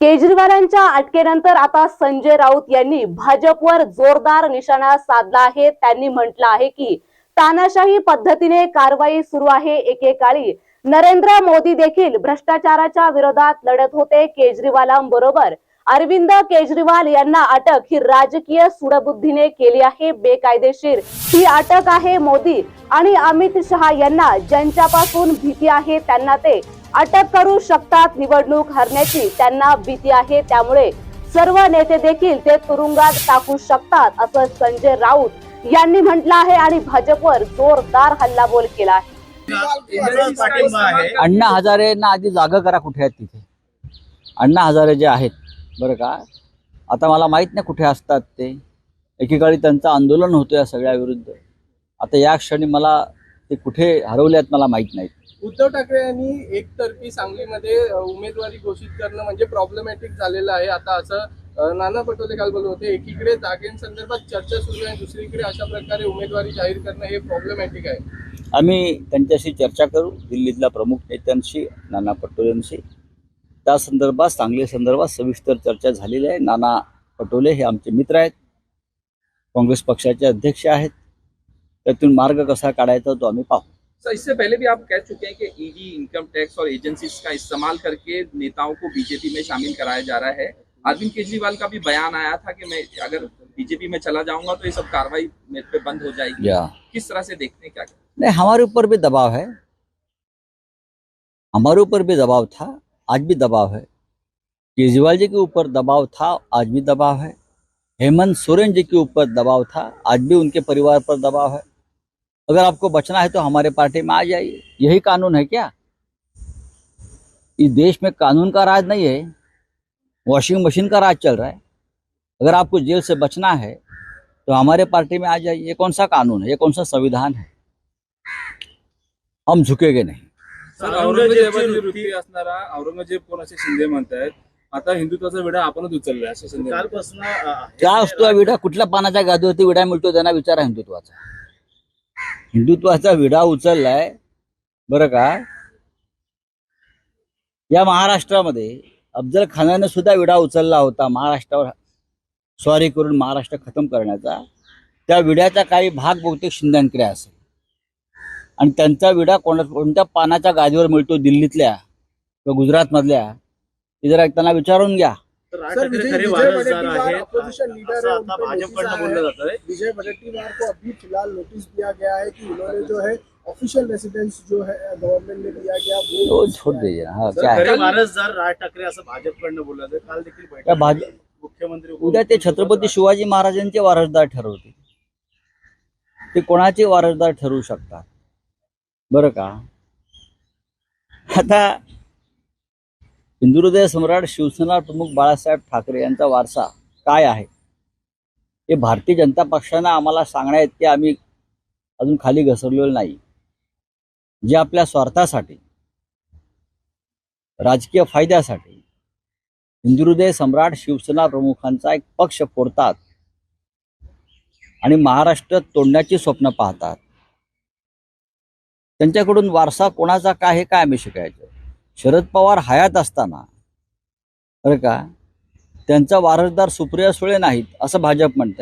केजरीवालांच्या अटकेनंतर आता संजय राऊत यांनी भाजपवर जोरदार निशाणा साधला आहे. त्यांनी म्हटलं आहे की तानाशाही पद्धतीने कारवाई सुरू आहे. एकेकाळी नरेंद्र मोदी देखील भ्रष्टाचाराच्या विरोधात लढत होते केजरीवालांबरोबर. अरविंद केजरीवाल यांना अटक ही राजकीय सुडबुद्धीने केली आहे. बेकायदेशीर ही अटक आहे मोदी आणि अमित शहा यांना ज्यांच्यापासून भीती आहे त्यांना ते अटक करू शकतात निवडणूक हरण्याची. त्यांना भीती आहे. त्यामुळे सर्व नेते देखील ते तुरुंगात टाकू शकतात असं संजय राऊत यांनी म्हटलं आहे आणि भाजपवर जोरदार हल्लाबोल केला आहे. अण्णा हजारेंना आधी जागा करा कुठे आहेत तिथे. अण्णा हजारे जे आहेत बरं का? आता मला माहीत नाही कुठे असतात ते. एकेकाळी त्यांचं आंदोलन होतं या सगळ्या विरुद्ध आता या क्षणी मला ते कुठे हरवले आहेत मला माहीत नाहीत उद्धव ठाकरे यांनी एकतर्फी सांगलीमध्ये उमेदवारी घोषित करणं म्हणजे प्रॉब्लेमॅटिक झालेलं आहे. आता असं नाना पटोले काल बोलत होते एकीकडे जागेंसंदर्भात चर्चा सुरू आहे दुसरीकडे अशा प्रकारे उमेदवारी जाहीर करणं हे प्रॉब्लेमॅटिक आहे. आम्ही त्यांच्याशी चर्चा करू दिल्लीतल्या प्रमुख नेत्यांशी नाना पटोलेंशी. त्या संदर्भात सांगली संदर्भात सविस्तर चर्चा झालेली आहे. नाना पटोले हे आमचे मित्र आहेत. काँग्रेस पक्षाचे अध्यक्ष आहेत. त्यातून मार्ग कसा काढायचा तो आम्ही पाहू. सर इससे पहले भी आप कह चुके हैं कि ईडी इनकम टैक्स और एजेंसीज का इस्तेमाल करके नेताओं को बीजेपी में शामिल कराया जा रहा है। अरविंद केजरीवाल का भी बयान आया था कि मैं अगर बीजेपी में चला जाऊँगा तो ये सब कार्रवाई मेरे पे बंद हो जाएगी। किस तरह से देखते हैं क्या? नहीं हमारे ऊपर भी दबाव है। हमारे ऊपर भी दबाव था आज भी दबाव है। केजरीवाल जी के ऊपर दबाव था आज भी दबाव है। हेमंत सोरेन जी के ऊपर दबाव था आज भी उनके परिवार पर दबाव है। अगर आपको बचना है तो हमारे पार्टी में आ जाइए। यही कानून है क्या? इस देश में कानून का राज नहीं है। वॉशिंग मशीन का राज चल रहा है। अगर आपको जेल से बचना है तो हमारे पार्टी में आ जाइए। ये कौन सा कानून है? ये कौन सा संविधान है? हम झुकेगे नहीं। सर औरंगजेबाची असणारा औरंगजेब कोण असे शिंदे म्हणतायत आता हिंदुत्वाचा विडा आपणच उचललाय असं कालपासून क्या असतो हा विडा. कुठल्या पानाच्या गादीवरती विडा मिळतो त्यांना विचारा हिंदुत्वाचा. हिंदुत्वाचा विडा उचललाय. बरं का? या महाराष्ट्रामध्ये अफजल खानानं सुद्धा विडा उचलला होता महाराष्ट्रावर. स्वारी करून महाराष्ट्र खतम करण्याचा. त्या विड्याचा काही भाग बहुतेक शिंद्यांकडे असेल. आणि त्यांचा विडा कोणा कोणत्या पानाच्या गादीवर मिळतो दिल्लीतल्या किंवा गुजरातमधल्या ते जरा त्यांना विचारून घ्या. सर विजय विजय वडेट्टीवार असं है आता भाजपकडनं नोटिस बोललं विजय वडेट्टीवार को अभी फिलहाल नोटिस दिया गया है कि उन्होंने जो है ऑफिशियल रेसिडेंस जो है गवर्नमेंट ने दिया गया तो वो छोड़ दीजिए ना। हाँ है? वारसदार राज ठाकरे असं भाजपकडनं बोललं काल देखील भाज मुख्यमंत्री उद्या ते छत्रपती शिवाजी महाराजांचे वारसदार ठरवतील. ते कोणाचे वारसदार ठरवू शकतात? बरं का? आता हिंदुहृदय सम्राट शिवसेना प्रमुख बाळासाहेब ठाकरे यांचा वारसा काय आहे? हे भारतीय जनता पक्षानं आम्हाला सांगण्यात की आम्ही अजून खाली घसरलेलो नाही. जे आपल्या स्वार्थासाठी राजकीय फायद्यासाठी हिंदुहृदय सम्राट शिवसेना प्रमुखांचा एक पक्ष फोडतात आणि महाराष्ट्र तोडण्याची स्वप्न पाहतात. त्यांच्याकडून वारसा कोणाचा काय हे काय आम्ही शिकायचं? शरद पवार हयात असताना बरं का त्यांचा वारसदार सुप्रिया सुळे नाहीत असं भाजप म्हणतं